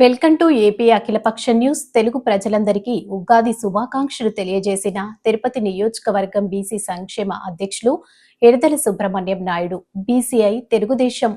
Welcome to AP అఖిలపక్ష news. Telugu ప్రజలందరికీ ఉగాది శుభాకాంక్షలు తెలియజేసిన తిరుపతి నియోజకవర్గం బీసీ సంక్షేమ అధ్యక్షులు ఎడతల సుబ్రహ్మణ్యం నాయుడు బీసీఐ తెలుగుదేశం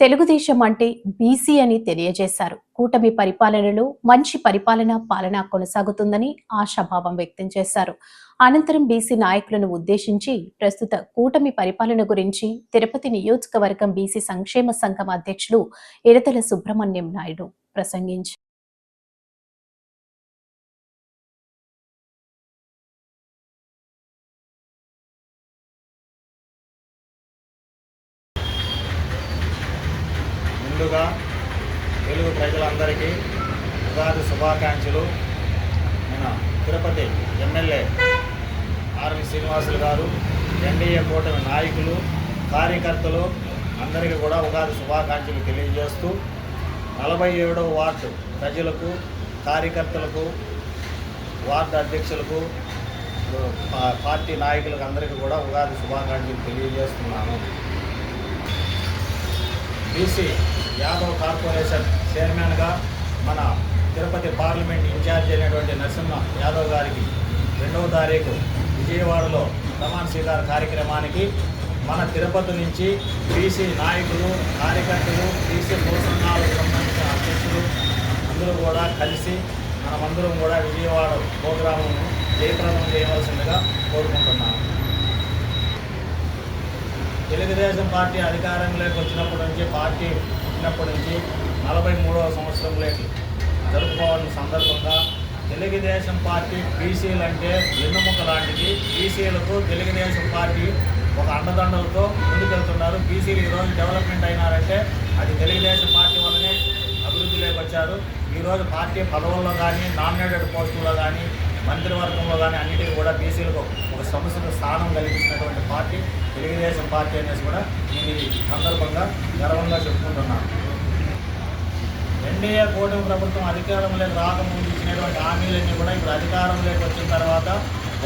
తెలుగుదేశం అంటే బీసీ అని తెలియజేశారు. కూటమి పరిపాలనలో మంచి పరిపాలన పాలన కొనసాగుతుందని ఆశాభావం వ్యక్తం చేశారు. అనంతరం బీసీ నాయకులను ఉద్దేశించి ప్రస్తుత కూటమి పరిపాలన గురించి తిరుపతి నియోజకవర్గం బీసీ సంక్షేమ సంఘం అధ్యక్షులు ఎడతల సుబ్రహ్మణ్యం నాయుడు ప్రసంగించారు ముందుగా తెలుగు ప్రజలందరికీ ఉగాది శుభాకాంక్షలు. మన తిరుపతి ఎమ్మెల్యే ఆర్వి శ్రీనివాసులు గారు ఎన్డీఏ కూటమి నాయకులు కార్యకర్తలు అందరికీ కూడా ఉగాది శుభాకాంక్షలు తెలియజేస్తూ నలభై ఏడవ వార్డు ప్రజలకు కార్యకర్తలకు వార్డు అధ్యక్షులకు పార్టీ నాయకులకు అందరికీ కూడా ఉగాది శుభాకాంక్షలు తెలియజేస్తున్నాను. బీసీ యాదవ్ కార్పొరేషన్ చైర్మన్గా మన తిరుపతి పార్లమెంట్ ఇన్ఛార్జ్ అయినటువంటి నరసింహ యాదవ్ గారికి రెండవ తారీఖు విజయవాడలో ప్రమాణ స్వీకార కార్యక్రమానికి మన తిరుపతి నుంచి బీసీ నాయకులు కార్యకర్తలు బీసీ భూషణాలకు సంబంధించిన అధ్యక్షులు. అందరూ కూడా కలిసి మనమందరం కూడా విజయవాడ ప్రోగ్రామును జయప్రదం చేయవలసిందిగా కోరుకుంటున్నాను తెలుగుదేశం పార్టీ అధికారంలోకి వచ్చినప్పటి నుంచి పార్టీ పుట్టినప్పటి నుంచి నలభై మూడవ సంవత్సరంలోకి జరుపుకోవాలని సందర్భంగా తెలుగుదేశం పార్టీ బీసీలు అంటే వెన్నుముక లాంటిది. బీసీలకు తెలుగుదేశం పార్టీ ఒక అండదండలతో ముందుకెళ్తున్నారు. బీసీలు ఈరోజు డెవలప్మెంట్ అయినారంటే అది తెలుగుదేశం పార్టీ వల్లనే అభివృద్ధిలోకి వచ్చారు ఈరోజు పార్టీ పదవుల్లో కానీ నామినేటెడ్ పోస్టుల్లో కానీ మంత్రివర్గంలో కానీ అన్నిటికీ కూడా బీసీలకు ఒక సమస్యకు స్థానం కల్పించినటువంటి పార్టీ తెలుగుదేశం పార్టీ అనేసి కూడా నేను ఈ సందర్భంగా గర్వంగా చెప్పుకుంటున్నాను. ఎన్డీఏ కూటమి ప్రభుత్వం అధికారంలోకి రాకముందు ఇచ్చినటువంటి హామీలన్నీ కూడా ఇప్పుడు అధికారంలోకి వచ్చిన తర్వాత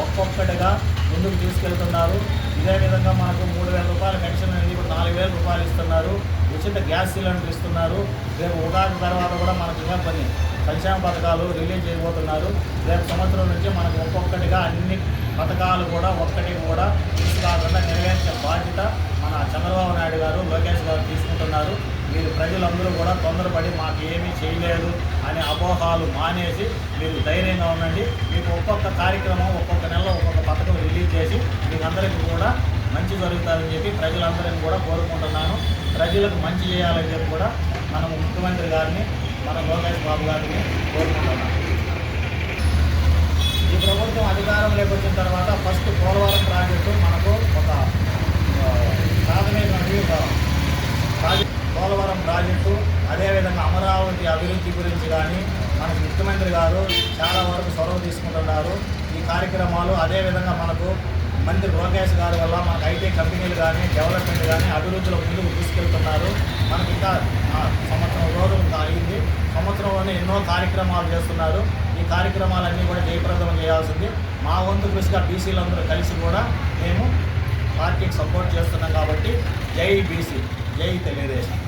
ఒక్కొక్కటిగా ముందుకు తీసుకెళ్తున్నారు. ఇదే విధంగా మనకు మూడు వేల రూపాయల పెన్షన్ అనేది ఇప్పుడు నాలుగు వేల రూపాయలు ఇస్తున్నారు. ఉచిత గ్యాస్ సిలిండర్ ఇస్తున్నారు. రేపు ఉగాది తర్వాత కూడా మనకు ఇంకా కొన్ని సంక్షేమ పథకాలు రిలీజ్ చేయబోతున్నారు. రేపు సంవత్సరం నుంచి మనకు ఒక్కొక్కటిగా అన్ని పథకాలు కూడా ఒక్కటి కూడా తీసుకురాకుండా నెరవేర్చే బాధ్యత మన చంద్రబాబు నాయుడు గారు లోకేష్ గారు తీసుకుంటున్నారు. మీరు ప్రజలందరూ కూడా తొందరపడి మాకు ఏమీ చేయలేదు అనే అపోహాలు మానేసి మీరు ధైర్యంగా ఉండండి. మీకు ఒక్కొక్క కార్యక్రమం ఒక్కొక్క నెలలో ఒక్కొక్క పథకం రిలీజ్ చేసి మీకు అందరికీ కూడా మంచి జరుగుతుందని చెప్పి ప్రజలందరినీ కూడా కోరుకుంటున్నాను. ప్రజలకు మంచి చేయాలని చెప్పి కూడా మన ముఖ్యమంత్రి గారిని మన లోకేష్ బాబు గారిని కోరుకుంటున్నాను. ఈ ప్రభుత్వం అధికారంలోకి వచ్చిన తర్వాత ఫస్ట్ అదేవిధంగా అమరావతి అభివృద్ధి గురించి కానీ మనకు ముఖ్యమంత్రి గారు చాలా వరకు చొరవ తీసుకుంటున్నారు. ఈ కార్యక్రమాలు అదేవిధంగా మనకు మంత్రి లోకేష్ గారి వల్ల మనకు ఐటీ కంపెనీలు కానీ డెవలప్మెంట్ కానీ అభివృద్ధిలో ముందుకు తీసుకెళ్తున్నారు. మనకి ఇంకా సంవత్సరం రోజులు అయింది. సంవత్సరంలోనే ఎన్నో కార్యక్రమాలు చేస్తున్నారు. ఈ కార్యక్రమాలన్నీ కూడా జయప్రదం చేయాల్సింది. మా వంతు కృషిగా బీసీలందరూ కలిసి కూడా మేము పార్టీకి సపోర్ట్ చేస్తున్నాం కాబట్టి జై బీసీ జై తెలుగుదేశం.